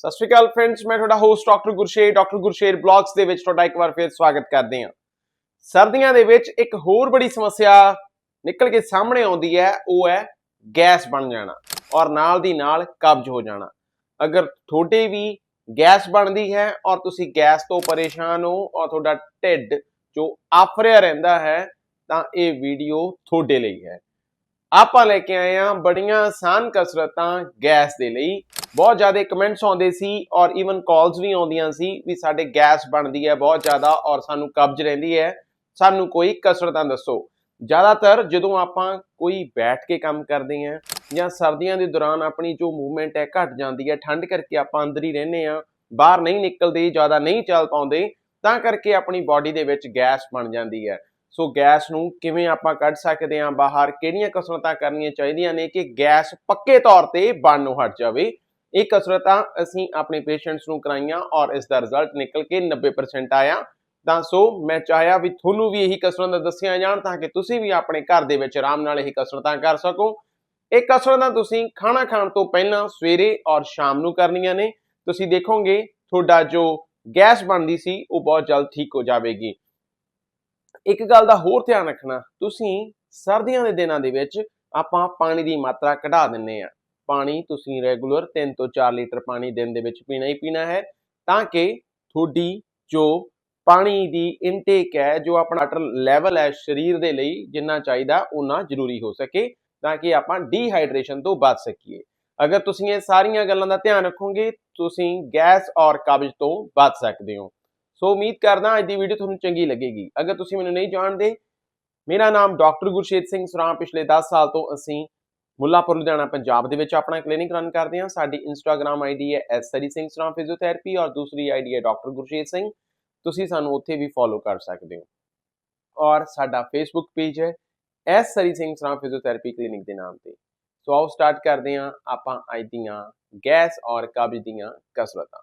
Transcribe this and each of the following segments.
ਸਤਿ ਸ਼੍ਰੀ ਅਕਾਲ ਫਰੈਂਡਸ ਮੈਂ ਤੁਹਾਡਾ host doctor Gursher doctor Gursher blogs ਦੇ ਵਿੱਚ ਤੁਹਾਡਾ ਇੱਕ ਵਾਰ ਫੇਰ ਸਵਾਗਤ ਕਰਦੇ ਹਾਂ। ਸਰਦੀਆਂ ਦੇ ਵਿੱਚ ਇੱਕ ਹੋਰ ਬੜੀ ਸਮੱਸਿਆ ਨਿਕਲ ਕੇ ਸਾਹਮਣੇ ਆਉਂਦੀ ਹੈ, ਉਹ ਹੈ ਗੈਸ ਬਣ ਜਾਣਾ ਔਰ ਨਾਲ ਦੀ ਨਾਲ ਕਬਜ਼ ਹੋ ਜਾਣਾ। ਅਗਰ ਤੁਹਾਡੇ ਵੀ ਗੈਸ ਬਣਦੀ ਹੈ ਔਰ ਤੁਸੀਂ ਗੈਸ ਤੋਂ ਪਰੇਸ਼ਾਨ ਹੋ ਔਰ ਤੁਹਾਡਾ ਢਿੱਡ ਜੋ ਆਫਰਿਆ ਰਹਿੰਦਾ ਹੈ, ਤਾਂ ਇਹ ਵੀਡੀਓ ਤੁਹਾਡੇ ਲਈ ਹੈ। ਆਪਾਂ ਲੈ ਕੇ ਆਏ ਹਾਂ ਬੜੀਆਂ ਆਸਾਨ ਕਸਰਤਾਂ ਗੈਸ ਦੇ ਲਈ। ਬਹੁਤ ਜ਼ਿਆਦਾ ਕਮੈਂਟਸ ਆਉਂਦੇ ਸੀ ਔਰ ਈਵਨ ਕਾਲਸ ਵੀ ਆਉਂਦੀਆਂ ਸੀ ਵੀ ਸਾਡੇ ਗੈਸ ਬਣਦੀ ਹੈ ਬਹੁਤ ਜ਼ਿਆਦਾ ਔਰ ਸਾਨੂੰ ਕਬਜ਼ ਰਹਿੰਦੀ ਹੈ। ਸਾਨੂੰ ਕੋਈ ਕਸਰਤਾਂ ਦੱਸੋ। ਜ਼ਿਆਦਾਤਰ ਜਦੋਂ ਆਪਾਂ ਕੋਈ ਬੈਠ ਕੇ ਕੰਮ ਕਰਦੇ ਹਾਂ ਜਾਂ ਸਰਦੀਆਂ ਦੇ ਦੌਰਾਨ ਆਪਣੀ ਜੋ ਮੂਵਮੈਂਟ ਹੈ ਘਟ ਜਾਂਦੀ ਹੈ, ਠੰਡ ਕਰਕੇ ਆਪਾਂ ਅੰਦਰ ਹੀ ਰਹਿੰਦੇ ਆ ਬਾਹਰ ਨਹੀਂ ਨਿਕਲਦੇ, ਜ਼ਿਆਦਾ ਨਹੀਂ ਚੱਲ ਪਾਉਂਦੇ, ਤਾਂ ਕਰਕੇ ਆਪਣੀ ਬਾਡੀ ਦੇ ਵਿੱਚ ਗੈਸ ਬਣ ਜਾਂਦੀ ਹੈ। ਸੋ ਗੈਸ ਨੂੰ ਕਿਵੇਂ ਆਪਾਂ ਕੱਢ ਸਕਦੇ ਹਾਂ, ਬਾਹਰ ਕਿਹੜੀਆਂ ਕਸਰਤਾਂ ਕਰਨੀਆਂ ਚਾਹੀਦੀਆਂ ਨੇ ਕਿ ਗੈਸ ਪੱਕੇ ਤੌਰ ਤੇ ਬਣ ਨੂੰ ਹਟ ਜਾਵੇ। ਇਹ ਕਸਰਤਾਂ ਅਸੀਂ ਆਪਣੇ ਪੇਸ਼ੈਂਟਸ ਨੂੰ ਕਰਾਈਆਂ ਔਰ ਇਸ ਦਾ ਰਿਜ਼ਲਟ ਨਿਕਲ ਕੇ 90% ਆਇਆ। ਤਾਂ ਸੋ ਮੈਂ ਚਾਹਿਆ ਵੀ ਤੁਹਾਨੂੰ ਵੀ ਇਹੀ ਕਸਰਤਾਂ ਦੱਸੀਆਂ ਜਾਣ ਤਾਂ ਕਿ ਤੁਸੀਂ ਵੀ ਆਪਣੇ ਘਰ ਦੇ ਵਿੱਚ ਆਰਾਮ ਨਾਲ ਇਹ ਕਸਰਤਾਂ ਕਰ ਸਕੋ। ਇਹ ਕਸਰਤਾਂ ਤੁਸੀਂ ਖਾਣਾ ਖਾਣ ਤੋਂ ਪਹਿਲਾਂ ਸਵੇਰੇ ਔਰ ਸ਼ਾਮ ਨੂੰ ਕਰਨੀਆਂ ਨੇ। ਤੁਸੀਂ ਦੇਖੋਗੇ ਤੁਹਾਡਾ ਜੋ ਗੈਸ ਬਣਦੀ ਸੀ ਉਹ ਬਹੁਤ ਜਲਦ ਠੀਕ ਹੋ ਜਾਵੇਗੀ। ਇੱਕ ਗੱਲ ਦਾ ਹੋਰ ਧਿਆਨ ਰੱਖਣਾ, ਤੁਸੀਂ ਸਰਦੀਆਂ ਦੇ ਦਿਨਾਂ ਦੇ ਵਿੱਚ ਆਪਾਂ ਪਾਣੀ ਦੀ ਮਾਤਰਾ ਘਟਾ ਦਿੰਨੇ ਆ। ਪਾਣੀ ਤੁਸੀਂ ਰੈਗੂਲਰ 3 ਤੋਂ 4 ਲੀਟਰ ਪਾਣੀ ਦਿਨ ਦੇ ਵਿੱਚ ਪੀਣਾ ਹੀ ਪੀਣਾ ਹੈ, ਤਾਂ ਕਿ ਤੁਹਾਡੀ ਜੋ ਪਾਣੀ ਦੀ ਇਨਟੇਕ ਹੈ, ਜੋ ਆਪਣਾ ਵਾਟਰ ਲੈਵਲ ਹੈ ਸਰੀਰ ਦੇ ਲਈ ਜਿੰਨਾ ਚਾਹੀਦਾ ਉਹਨਾਂ ਜ਼ਰੂਰੀ ਹੋ ਸਕੇ, ਤਾਂ ਕਿ ਆਪਾਂ ਡੀਹਾਈਡਰੇਸ਼ਨ ਤੋਂ ਬਚ ਸਕੀਏ। ਅਗਰ ਤੁਸੀਂ ਇਹ ਸਾਰੀਆਂ ਗੱਲਾਂ ਦਾ ਧਿਆਨ ਰੱਖੋਗੇ, ਤੁਸੀਂ ਗੈਸ ਔਰ ਕਬਜ਼ ਤੋਂ ਬਚ ਸਕਦੇ ਹੋ। ਸੋ ਉਮੀਦ ਕਰਦਾ ਅੱਜ ਦੀ ਵੀਡੀਓ ਤੁਹਾਨੂੰ ਚੰਗੀ ਲੱਗੇਗੀ ਅਗਰ ਤੁਸੀਂ ਮੈਨੂੰ ਨਹੀਂ ਜਾਣਦੇ ਮੇਰਾ ਨਾਮ ਡਾਕਟਰ ਗੁਰਸ਼ੇਤ ਸਿੰਘ ਸੁਰਾਂ ਪਿਛਲੇ 10 ਸਾਲ ਤੋਂ ਅਸੀਂ ਮੁੱਲਾਪੁਰ ਲੁਧਿਆਣਾ ਪੰਜਾਬ ਦੇ ਵਿੱਚ ਆਪਣਾ ਕਲੀਨਿਕ ਰਨ ਕਰਦੇ ਹਾਂ ਸਾਡੀ ਇੰਸਟਾਗ੍ਰam ਆਈਡੀ ਹੈ ਐਸਰੀ ਸਿੰਘ ਸੁਰਾਂ ਫਿਜ਼ੀਓਥੈਰੇਪੀ ਔਰ ਦੂਸਰੀ ਆਈਡੀ ਹੈ ਡਾਕਟਰ ਗੁਰਸ਼ੇਤ ਸਿੰਘ ਤੁਸੀਂ ਸਾਨੂੰ ਉੱਥੇ ਵੀ ਫੋਲੋ ਕਰ ਸਕਦੇ ਹੋ ਔਰ ਸਾਡਾ ਫੇਸਬੁੱਕ ਪੇਜ ਹੈ ਐਸਰੀ ਸਿੰਘ ਸੁਰਾਂ ਫਿਜ਼ੀਓਥੈਰੇਪੀ ਕਲੀਨਿਕ ਦੇ ਨਾਮ ਤੇ ਸੋ ਆਓ ਸਟਾਰਟ ਕਰਦੇ ਹਾਂ ਆਪਾਂ ਅੱਜ ਦੀਆਂ ਗੈਸ ਔਰ ਕਬਜ਼ ਦੀਆਂ ਕਸਰਤਾਂ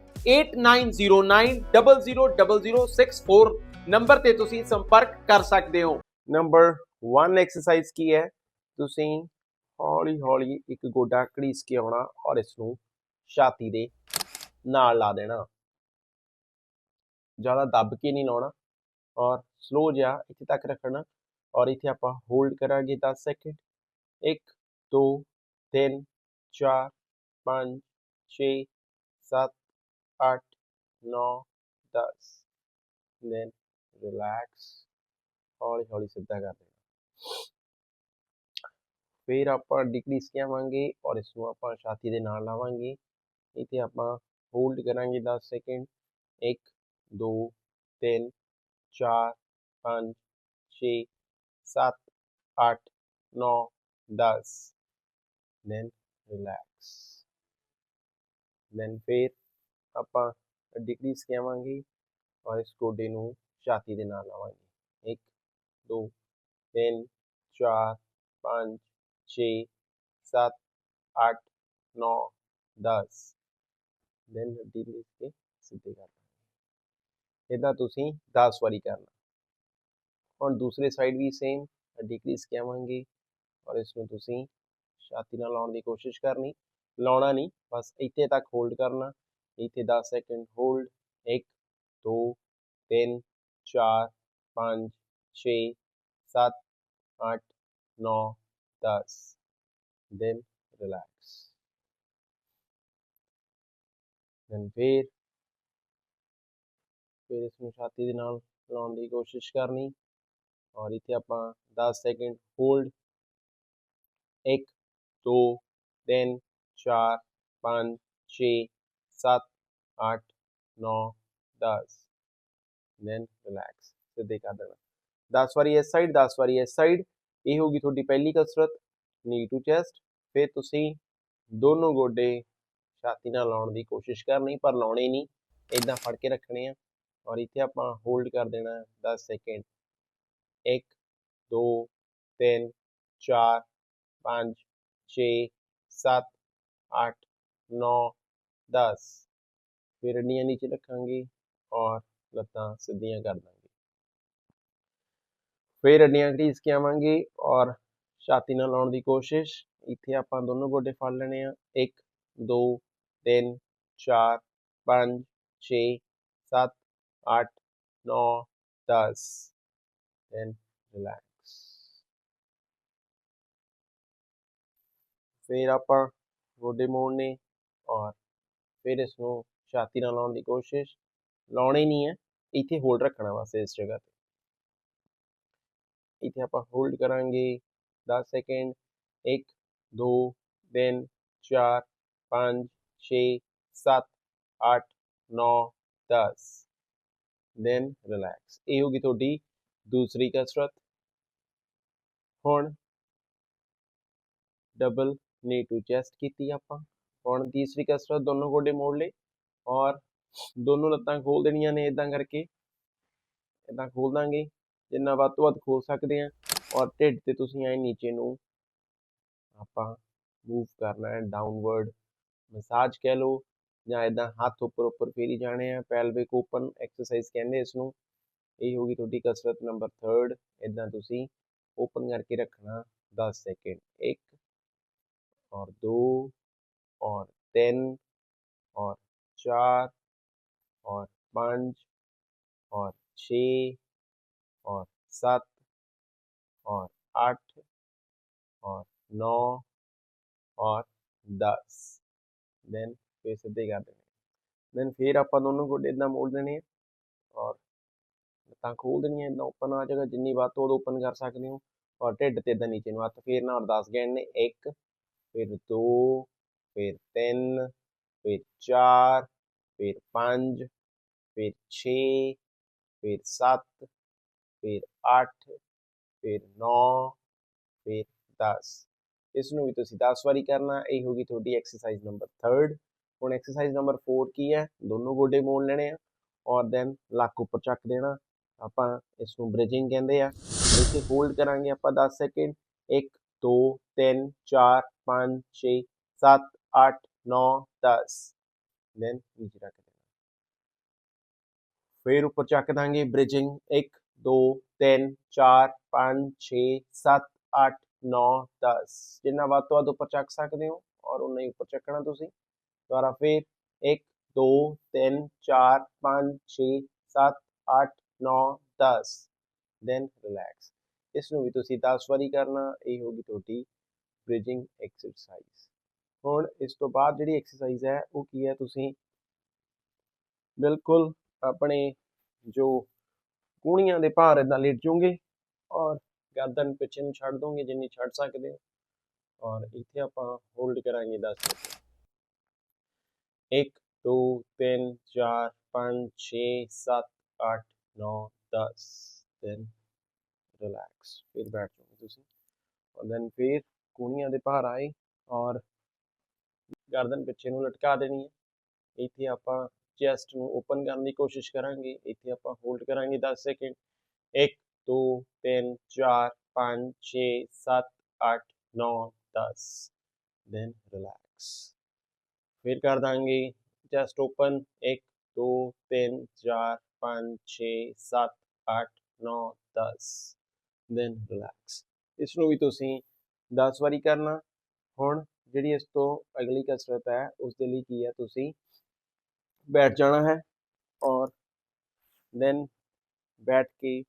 8909000064 ਨੰਬਰ ਤੇ ਤੁਸੀਂ ਸੰਪਰਕ ਕਰ ਸਕਦੇ ਹੋ। ਨੰਬਰ 1 ਐਕਸਰਸਾਈਜ਼ ਕੀ ਹੈ? ਤੁਸੀਂ ਹੌਲੀ ਹੌਲੀ ਇੱਕ ਗੋਡਾ ਘੜੀਸ ਕੇ ਆਉਣਾ ਔਰ ਇਸ ਨੂੰ ਛਾਤੀ ਦੇ ਨਾਲ ਲਾ ਦੇਣਾ। ਜ਼ਿਆਦਾ ਦੱਬ ਕੇ ਨਹੀਂ ਲਾਉਣਾ ਔਰ ਸਲੋ ਜਿਹਾ ਇੱਥੇ ਤੱਕ ਰੱਖਣਾ ਔਰ ਇੱਥੇ ਆਪਾਂ ਹੋਲਡ ਕਰਾਂਗੇ 10 ਸੈਕਿੰਡ 1 2 3 4 5 6 7 8 9 10 then relax ਹੌਲੀ ਹੌਲੀ ਸਿੱਧਾ ਕਰ ਦੇਣਾ ਫਿਰ ਆਪਾਂ ਡਿਕਰੀਸ ਕਿਆਵਾਂਗੇ ਔਰ ਇਸ ਨੂੰ ਆਪਾਂ ਛਾਤੀ ਦੇ ਨਾਲ ਲਾਵਾਂਗੇ ਇੱਥੇ ਆਪਾਂ ਹੋਲਡ ਕਰਾਂਗੇ 10 ਸੈਕਿੰਡ 1 2 3 4 5 6 7 8 9 10 then relax. Then ਫਿਰ ਆਪਾਂ ਡਿਕਰੀਸ ਕਿਆਵਾਂਗੇ ਔਰ ਇਸ ਗੋਡੇ ਨੂੰ ਛਾਤੀ ਦੇ ਨਾਲ ਲਾਵਾਂਗੇ। 1 2 3 4 5 6 7 8 9 10 then ਡਿਕਰੀਸ ਕੇ ਸਿੱਧੇ ਕਰ ਇਦਾਂ ਤੁਸੀਂ 10 ਵਾਰੀ ਕਰਨਾ। ਹੁਣ ਦੂਸਰੇ ਸਾਈਡ ਵੀ ਸੇਮ ਡਿਕਰੀਸ ਕਿਆਵਾਂਗੇ ਔਰ ਇਸ ਨੂੰ ਤੁਸੀਂ ਛਾਤੀ ਨਾਲ ਲਾਉਣ ਦੀ ਕੋਸ਼ਿਸ਼ ਕਰਨੀ। ਲਾਉਣਾ ਨਹੀਂ, ਬਸ ਇੱਥੇ ਤੱਕ ਹੋਲਡ ਕਰਨਾ। ਇੱਥੇ 10 second hold 1 2 3 4 5 6 7 8 9 10 then relax. Then ਫਿਰ ਫਿਰ ਇਸ ਨੂੰ ਛਾਤੀ ਦੇ ਨਾਲ ਲਾਉਣ ਦੀ ਕੋਸ਼ਿਸ਼ ਕਰਨੀ ਔਰ ਇੱਥੇ ਆਪਾਂ 10 ਸੈਕਿੰਡ ਹੋਲਡ 1 2 3 4 5 6 7 8 9 10 then relax. ਸਿੱਧੇ ਕਰ ਦੇਣਾ। 10 ਵਾਰੀ ਇਸ ਸਾਈਡ 10 ਵਾਰੀ ਇਸ ਸਾਈਡ ਇਹ ਹੋਗੀ ਤੁਹਾਡੀ ਪਹਿਲੀ ਕਸਰਤ ਨੀ ਟੂ ਚੈਸਟ ਫਿਰ ਤੁਸੀਂ ਦੋਨੋਂ ਗੋਡੇ ਛਾਤੀ ਨਾਲ ਲਾਉਣ ਦੀ ਕੋਸ਼ਿਸ਼ ਕਰਨੀ, ਪਰ ਲਾਉਣੇ ਨਹੀਂ। ਇਦਾਂ ਫੜ ਕੇ ਰੱਖਣੇ ਆ। ਔਰ ਇੱਥੇ ਆਪਾਂ ਹੋਲਡ ਕਰ ਦੇਣਾ 10 ਸੈਕਿੰਡ 1 2 3 4 5 6 7 8 9 10 ਫਿਰ ਅੱਡੀਆਂ ਨੀਚੇ ਰੱਖਾਂਗੇ ਔਰ ਲੱਤਾਂ ਸਿੱਧੀਆਂ ਕਰ ਦਾਂਗੇ। ਫਿਰ ਅੱਡੀਆਂ ਘੜੀਸ ਕੇ ਆਵਾਂਗੇ ਔਰ ਛਾਤੀ ਨਾਲ ਲਾਉਣ ਦੀ ਕੋਸ਼ਿਸ਼, ਇੱਥੇ ਆਪਾਂ ਦੋਨੋਂ ਗੋਡੇ ਫੜ ਲੈਣੇ ਆ। 1 2 3 4 5 6 7 8 9 10 then relax ਫਿਰ ਆਪਾਂ ਗੋਡੇ ਮੋੜਨੇ ਔਰ ਫਿਰ ਇਸ ਨੂੰ ਛਾਤੀ ਨਾਲ ਲਾਉਣ ਦੀ ਕੋਸ਼ਿਸ਼, ਲਾਉਣਾ ਹੀ ਨਹੀਂ ਹੈ, ਇੱਥੇ ਹੋਲਡ ਰੱਖਣਾ ਬਸ ਇਸ ਜਗ੍ਹਾ ਤੇ। ਇੱਥੇ ਆਪਾਂ ਹੋਲਡ ਕਰਾਂਗੇ 10 ਸੈਕਿੰਡ 1 2 3 4 5 6 7 8 9 10 then relax ਇਹ ਹੋਗੀ ਤੁਹਾਡੀ ਦੂਸਰੀ ਕਸਰਤ। ਹੁਣ ਡਬਲ ਨੀ ਟੂ ਚੈਸਟ ਕੀਤੀ ਆਪਾਂ। ਹੁਣ ਤੀਸਰੀ ਕਸਰਤ ਦੋਨੋਂ ਗੋਡੇ ਮੋੜ ਲਏ। ਔਰ ਦੋਨੋਂ ਲੱਤਾਂ ਖੋਲ ਦੇਣੀਆਂ ਨੇ ਇਦਾਂ ਕਰਕੇ। ਇਦਾਂ ਖੋਲ ਦਾਂਗੇ, ਜਿੰਨਾ ਵੱਧ ਤੋਂ ਵੱਧ ਖੋਲ ਸਕਦੇ ਆ ਔਰ ਢਿੱਡ ਤੇ ਤੁਸੀਂ ਐ ਨੀਚੇ ਨੂੰ ਆਪਾਂ ਮੂਵ ਕਰਨਾ ਹੈ ਡਾਊਨਵਰਡ ਮਸਾਜ ਕਹਿ ਲਓ ਜਾਂ ਇਦਾਂ ਹੱਥ ਉੱਪਰ ਉੱਪਰ ਫੇਰੀ ਜਾਣੇ ਆ ਪੈਲਵਿਕ ਓਪਨ ਐਕਸਰਸਾਈਜ਼ ਕਹਿੰਦੇ ਇਸ ਨੂੰ। ਇਹ ਗਈ ਤੁਹਾਡੀ ਕਸਰਤ ਨੰਬਰ 3 ਇਦਾਂ ਤੁਸੀਂ ਓਪਨ ਕਰਕੇ ਰੱਖਣਾ 10 ਸੈਕਿੰਡ 1 ਔਰ 2 ਔਰ 3 ਔਰ चार और पाँच और छ और सात और आठ और नौ और दस। देन फिर सीधे कर देने। देन फिर आप दोनों गोडे इदा मोड़ देने हैं और ਲੱਤਾਂ ਖੋਲ ਦੇਣੀਆਂ ਇਦਾਂ ਓਪਨ ਆ ਜਾਏਗਾ ਜਿੰਨੀ ਵੱਧ ਤੋਂ ਓਪਨ ਕਰ ਸਕਦੇ ਹੋ ਔਰ ਢਿੱਡ ਤੇ ਇਦਾਂ ਨੀਚੇ ਨੂੰ ਹੱਥ ਫੇਰਨਾ ਔਰ 10 ਗੈਣ ਨੇ 1 ਫਿਰ 2 ਫਿਰ 3 ਫਿਰ 4 ਫਿਰ 5 ਫਿਰ 6 ਫਿਰ 7 ਫਿਰ 8 ਫਿਰ 9 ਫਿਰ 10 ਇਸ ਨੂੰ ਵੀ ਤੁਸੀਂ 10 ਵਾਰੀ ਕਰਨਾ ਇਹ ਹੋਗੀ ਤੁਹਾਡੀ ਐਕਸਰਸਾਈਜ਼ ਨੰਬਰ 3 ਹੁਣ ਐਕਸਰਸਾਈਜ਼ ਨੰਬਰ 4 ਕੀ ਹੈ ਦੋਨੋਂ ਗੋਡੇ ਮੋੜ ਲੈਣੇ ਆ ਔਰ ਦੈਨ ਲੱਕ ਉੱਪਰ ਚੱਕ ਦੇਣਾ ਆਪਾਂ ਇਸ ਨੂੰ ਬ੍ਰਿਜਿੰਗ ਕਹਿੰਦੇ ਆ ਇਸੇ ਹੋਲਡ ਕਰਾਂਗੇ ਆਪਾਂ 10 ਸੈਕਿੰਡ 1 2 3 4 5 6 7 8 9 10 ਦੈਨ ਨੀਚੇ ਰੱਖ ਦੇਣਾ। ਫਿਰ ਉੱਪਰ ਚੱਕ ਦਾਂਗੇ ਬ੍ਰਿਜਿੰਗ 1 2 3 4 5 6 7 8 9 10 ਜਿੰਨਾ ਵੱਧ ਤੋਂ ਵੱਧ ਉੱਪਰ ਚੱਕ ਸਕਦੇ ਹੋ ਔਰ ਉਨਾ ਹੀ ਉੱਪਰ ਚੱਕਣਾ ਤੁਸੀਂ। ਦੁਬਾਰਾ ਫਿਰ 1 2 3 4 5 6 7 8 9 10 ਦੈਨ ਰਿਲੈਕਸ ਇਸ ਨੂੰ ਵੀ ਤੁਸੀਂ 10 ਵਾਰੀ ਕਰਨਾ, ਇਹ ਹੋਗੀ ਤੁਹਾਡੀ ਬ੍ਰਿਜਿੰਗ ਐਕਸਰਸਾਈਜ਼ ਹੁਣ ਇਸ ਤੋਂ ਬਾਅਦ ਜਿਹੜੀ ਐਕਸਰਸਾਈਜ਼ ਹੈ, ਉਹ ਕੀ ਹੈ ਤੁਸੀਂ? ਬਿਲਕੁਲ ਆਪਣੇ ਜੋ ਕੂਣੀਆਂ ਦੇ ਭਾਰ ਇਦਾਂ ਲੇਟ ਜਾਓਗੇ ਔਰ ਗਰਦਨ ਪਿੱਛੇ ਨੂੰ ਛੱਡ ਦੋਗੇ, ਜਿੰਨੀ ਛੱਡ ਸਕਦੇ ਹੋ ਔਰ ਇੱਥੇ ਆਪਾਂ ਹੋਲਡ ਕਰਾਂਗੇ 10 ਮਿੰਟ। 1 2 3 4 5 6 7 8 9 10 then ਰਿਲੈਕਸ ਫਿਰ ਬੈਠ ਜਾਓ ਤੁਸੀਂ। ਔਰ ਦੈਨ ਫਿਰ ਕੂਣੀਆਂ ਦੇ ਭਾਰ ਆਏ ਔਰ ਗਰਦਨ ਪਿੱਛੇ ਨੂੰ ਲਟਕਾ ਦੇਣੀ ਹੈ। ਇੱਥੇ ਆਪਾਂ ਚੈਸਟ ਨੂੰ ਓਪਨ ਕਰਨ ਦੀ ਕੋਸ਼ਿਸ਼ ਕਰਾਂਗੇ। ਇੱਥੇ ਆਪਾਂ ਹੋਲਡ ਕਰਾਂਗੇ 10 ਸੈਕਿੰਡ 1 2 3 4 5 6 7 8 9 10 ਦੈਨ ਰਿਲੈਕਸ ਫਿਰ ਕਰ ਦਾਂਗੇ ਚੈਸਟ ਓਪਨ 1 2 3 4 5 6 7 8 9 10 ਦੈਨ ਰਿਲੈਕਸ ਇਸ ਨੂੰ ਵੀ ਤੁਸੀਂ 10 ਵਾਰੀ ਕਰਨਾ। ਹੁਣ ਜਿਹੜੀ ਇਸ ਤੋਂ ਅਗਲੀ ਕਸਰਤ ਹੈ ਉਸ ਦੇ ਲਈ ਕੀ ਹੈ? ਤੁਸੀਂ ਬੈਠ ਜਾਣਾ ਹੈ ਔਰ ਦੈਨ ਬੈਠ ਕੇ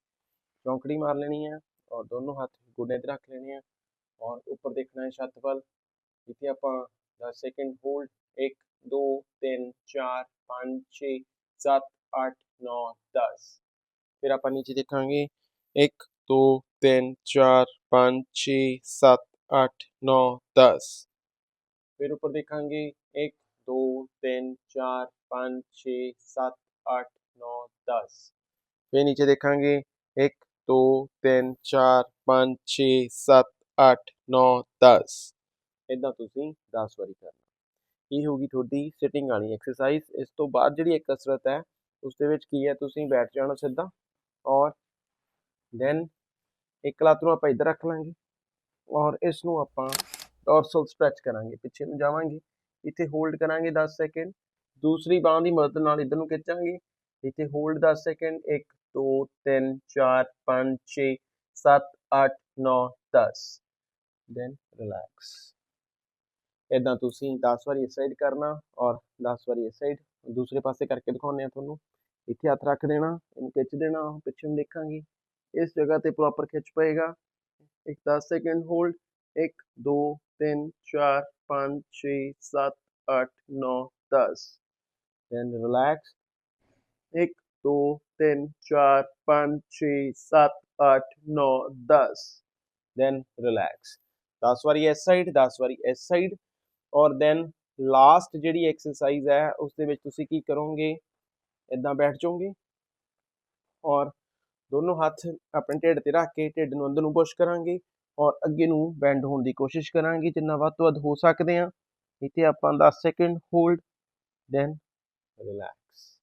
ਚੌਂਕੜੀ ਮਾਰ ਲੈਣੀ ਹੈ ਔਰ ਦੋਨੋਂ ਹੱਥ ਗੁੱਡੇ ਤੇ ਰੱਖ ਲੈਣੇ ਆ ਔਰ ਉੱਪਰ ਦੇਖਣਾ ਹੈ ਛੱਤ ਵੱਲ, ਜਿੱਥੇ ਆਪਾਂ 10 ਸੈਕਿੰਡ ਹੋਲਡ 1 2 3 4 5 6 7 8 9 10 ਫਿਰ ਆਪਾਂ ਨੀਚੇ ਦੇਖਾਂਗੇ 1 2 3 4 5 6 7 8 9 10 ਫਿਰ ਉੱਪਰ ਦੇਖਾਂਗੇ 1 2 3 4 5 6 7 8 9 10 ਫਿਰ ਨੀਚੇ ਦੇਖਾਂਗੇ 1 2 3 4 5 6 7 8 9 10 ਇਦਾਂ ਤੁਸੀਂ 10 ਵਾਰੀ ਕਰਨਾ। ਇਹ ਹੋਗੀ ਤੁਹਾਡੀ ਸਿਟਿੰਗ ਵਾਲੀ ਐਕਸਰਸਾਈਜ਼ ਇਸ ਤੋਂ ਬਾਅਦ ਜਿਹੜੀ ਇੱਕ ਕਸਰਤ ਹੈ, ਉਸ ਦੇ ਵਿੱਚ ਕੀ ਹੈ? ਤੁਸੀਂ ਬੈਠ ਜਾਣਾ ਸਿੱਧਾ ਔਰ ਦੈਨ ਇੱਕ ਲੱਤ ਨੂੰ ਆਪਾਂ ਇੱਧਰ ਰੱਖ ਲਾਂਗੇ ਔਰ ਇਸ ਨੂੰ ਆਪਾਂ ਡੋਰਸਲ ਸਟ੍ਰੈਚ ਕਰਾਂਗੇ, ਪਿੱਛੇ ਨੂੰ ਜਾਵਾਂਗੇ, ਇੱਥੇ ਹੋਲਡ ਕਰਾਂਗੇ 10 ਸੈਕਿੰਡ ਦੂਸਰੀ ਬਾਹ ਦੀ ਮਦਦ ਨਾਲ ਇੱਧਰ ਨੂੰ ਖਿੱਚਾਂਗੇ, ਇੱਥੇ ਹੋਲਡ 10 ਸੈਕਿੰਡ 1 2 3 4 5 6 7 8 9 10 ਦੈਨ ਰਿਲੈਕਸ ਇਦਾਂ ਤੁਸੀਂ 10 ਵਾਰੀ ਇਸ ਸਾਈਡ ਕਰਨਾ ਔਰ 10 ਵਾਰੀ ਇਸ ਸਾਈਡ ਦੂਸਰੇ ਪਾਸੇ ਕਰਕੇ ਦਿਖਾਉਂਦੇ ਆ ਤੁਹਾਨੂੰ। ਇੱਥੇ ਹੱਥ ਰੱਖ ਦੇਣਾ, ਇਹਨੂੰ ਖਿੱਚ ਦੇਣਾ ਪਿੱਛੇ ਨੂੰ ਦੇਖਾਂਗੇ। ਇਸ ਜਗ੍ਹਾ ਤੇ ਪ੍ਰੋਪਰ ਖਿੱਚ ਪਏਗਾ। ਇੱਕ 10 second hold 1 2 3 4 5 6 7 8 9 10 then relax 1 2 3 4 5 6 7 8 9 10 then relax 10 ਵਾਰੀ ਇਸ ਸਾਈਡ 10 ਵਾਰੀ ਇਸ ਸਾਈਡ ਔਰ ਦੈਨ ਲਾਸਟ ਜਿਹੜੀ ਐਕਸਰਸਾਈਜ਼ ਹੈ ਉਸ ਦੇ ਵਿੱਚ ਤੁਸੀਂ ਕੀ ਕਰੋਗੇ? ਇਦਾਂ ਬੈਠ ਜਾਓਗੇ। ਔਰ ਦੋਨੋਂ ਹੱਥ ਆਪਣੇ ਢਿੱਡ ਤੇ ਰੱਖ ਕੇ ਢਿੱਡ ਨੂੰ ਅੰਦਰ ਨੂੰ ਪੁਸ਼ ਕਰਾਂਗੇ। ਔਰ ਅੱਗੇ ਨੂੰ ਬੈਂਡ ਹੋਣ ਦੀ ਕੋਸ਼ਿਸ਼ ਕਰਾਂਗੇ, ਜਿੰਨਾ ਵੱਧ ਤੋਂ ਵੱਧ ਹੋ ਸਕਦੇ ਆ ਇੱਥੇ ਆਪਾਂ 10 ਸੈਕਿੰਡ ਹੋਲਡ ਦੈਨ ਰਿਲੈਕਸ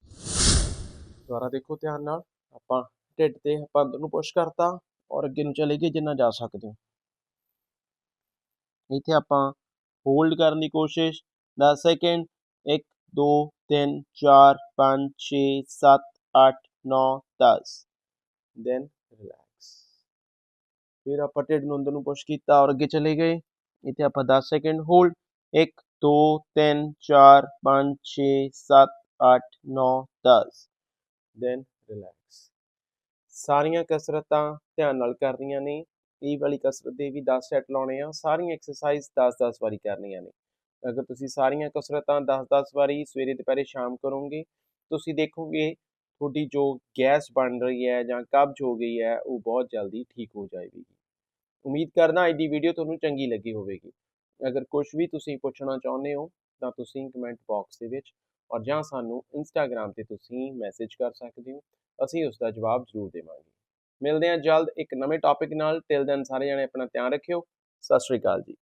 ਦੁਬਾਰਾ ਦੇਖੋ ਧਿਆਨ ਨਾਲ, ਆਪਾਂ ਢਿੱਡ ਤੇ ਆਪਾਂ ਨੂੰ ਪੁਸ਼ ਕਰਤਾ ਔਰ ਅੱਗੇ ਨੂੰ ਚਲੇ ਗਏ ਜਿੰਨਾ ਜਾ ਸਕਦੇ ਹੋ। ਇੱਥੇ ਆਪਾਂ ਹੋਲਡ ਕਰਨ ਦੀ ਕੋਸ਼ਿਸ਼ 10 ਸੈਕਿੰਡ 1 2 3 4 5 6 7 8 9 10 ਦੈਨ ਰਿਲੈਕਸ ਫਿਰ ਆਪਾਂ ਢਿੱਡ ਨੂੰ ਅੰਦਰ ਨੂੰ ਪੁਸ਼ ਕੀਤਾ ਔਰ ਅੱਗੇ ਚਲੇ ਗਏ। ਇੱਥੇ ਆਪਾਂ 10 ਸੈਕਿੰਡ ਹੋਲਡ। 1 2 3 4 5 6 7 8 9 10 ਦੈਨ ਰਿਲੈਕਸ ਸਾਰੀਆਂ ਕਸਰਤਾਂ ਧਿਆਨ ਨਾਲ ਕਰਨੀਆਂ ਨੇ। ਇਹ ਵਾਲੀ ਕਸਰਤ ਦੇ ਵੀ 10 ਸੈੱਟ ਲਾਉਣੇ ਆ। ਸਾਰੀਆਂ ਐਕਸਰਸਾਈਜ਼ 10-10 ਵਾਰੀ ਕਰਨੀਆਂ ਨੇ। ਅਗਰ ਤੁਸੀਂ ਸਾਰੀਆਂ ਕਸਰਤਾਂ 10-10 ਵਾਰੀ ਸਵੇਰੇ, ਦੁਪਹਿਰੇ, ਸ਼ਾਮ ਕਰੋਗੇ, ਤੁਸੀਂ ਦੇਖੋਗੇ ਤੁਹਾਡੀ ਜੋ ਗੈਸ ਬਣ ਰਹੀ ਹੈ ਜਾਂ ਕਬਜ਼ ਹੋ ਗਈ ਹੈ, ਉਹ ਬਹੁਤ ਜਲਦੀ ਠੀਕ ਹੋ ਜਾਏਗੀ ਉਮੀਦ ਕਰਦਾ ਅੱਜ ਦੀ ਵੀਡੀਓ ਤੁਹਾਨੂੰ ਚੰਗੀ ਲੱਗੀ ਹੋਵੇਗੀ। ਅਗਰ ਕੁਝ ਵੀ ਤੁਸੀਂ ਪੁੱਛਣਾ ਚਾਹੁੰਦੇ ਹੋ, ਤਾਂ ਤੁਸੀਂ ਕਮੈਂਟ ਬਾਕਸ ਦੇ ਵਿੱਚ ਔਰ ਜਾਂ ਸਾਨੂੰ ਇੰਸਟਾਗ੍ਰam ਤੇ ਤੁਸੀਂ ਮੈਸੇਜ ਕਰ ਸਕਦੇ ਹੋ। ਅਸੀਂ ਉਸ ਦਾ ਜਵਾਬ ਜ਼ਰੂਰ ਦੇਵਾਂਗੇ। ਮਿਲਦੇ ਹਾਂ ਜਲਦ ਇੱਕ ਨਵੇਂ ਟੌਪਿਕ ਨਾਲ। ਟਿਲ ਦੈਨ ਸਾਰੇ ਜਣੇ ਆਪਣਾ ਧਿਆਨ ਰੱਖਿਓ। ਸਤਿ ਸ਼੍ਰੀ ਅਕਾਲ ਜੀ।